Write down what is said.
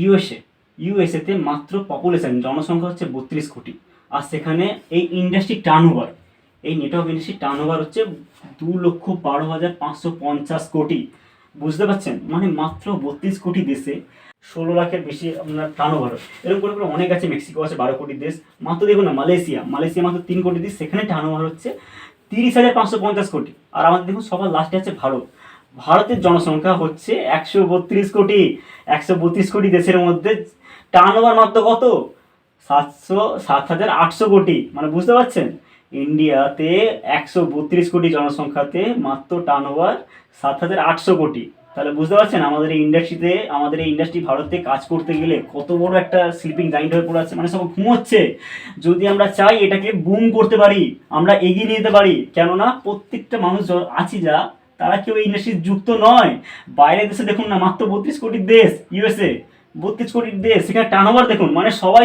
USA ইউএসএতে মাত্র population জনসংখ্যা হচ্ছে বত্রিশ কোটি। আর সেখানে এই ইন্ডাস্ট্রি টার্নওভার এই নেটওয়ার্ক ইন্ডাস্ট্রি টার্নওভার হচ্ছে দু লক্ষ বারো হাজার পাঁচশো পঞ্চাশ কোটি। বুঝতে পারছেন? মানে মাত্র বত্রিশ কোটি দেশে ষোলো লাখের বেশি আপনার টার্নওভার এরকম করে করে অনেক আছে, মেক্সিকো আছে, বারো কোটি দেশ। মাত্র দেখুন না, মালয়েশিয়া। মালয়েশিয়া মাত্র তিন কোটি দেশ। সেখানে টার্নওভার হচ্ছে তিরিশ হাজার পাঁচশো পঞ্চাশ কোটি। আর আমাদের দেখুন সবার লাস্টে আছে ভারত। ভারতের জনসংখ্যা হচ্ছে একশো বত্রিশ কোটি, একশো বত্রিশ কোটি দেশের মধ্যে। টার্নওভার মাত্র কত? সাতশো সাত হাজার আটশো কোটি। মানে বুঝতে পারছেন? ইন্ডিয়াতে একশো বত্রিশ কোটি জনসংখ্যাতে মাত্র টার্নওভার সাত হাজার আটশো কোটি। তাহলে বুঝতে পারছেন? আমাদের এই ইন্ডাস্ট্রিতে আমাদের এই ইন্ডাস্ট্রি ভারতে কাজ করতে গেলে কত বড় একটা স্লিপিং জাইন্ট হয়ে পড়ে আছে। মানে সব ঘুমোচ্ছে। যদি আমরা চাই এটাকে বুম করতে পারি, আমরা এগিয়ে নিয়ে যেতে পারি, কেননা প্রত্যেকটা মানুষ আছি যা তারা কেউ এই ইন্ডাস্ট্রি যুক্ত নয়। বাইরের দেশে দেখুন না, মাত্র বত্রিশ কোটির দেশ ইউএসএ বত্রিশ কোটির দেশ, সেখানে টার্ন দেখুন। মানে সবাই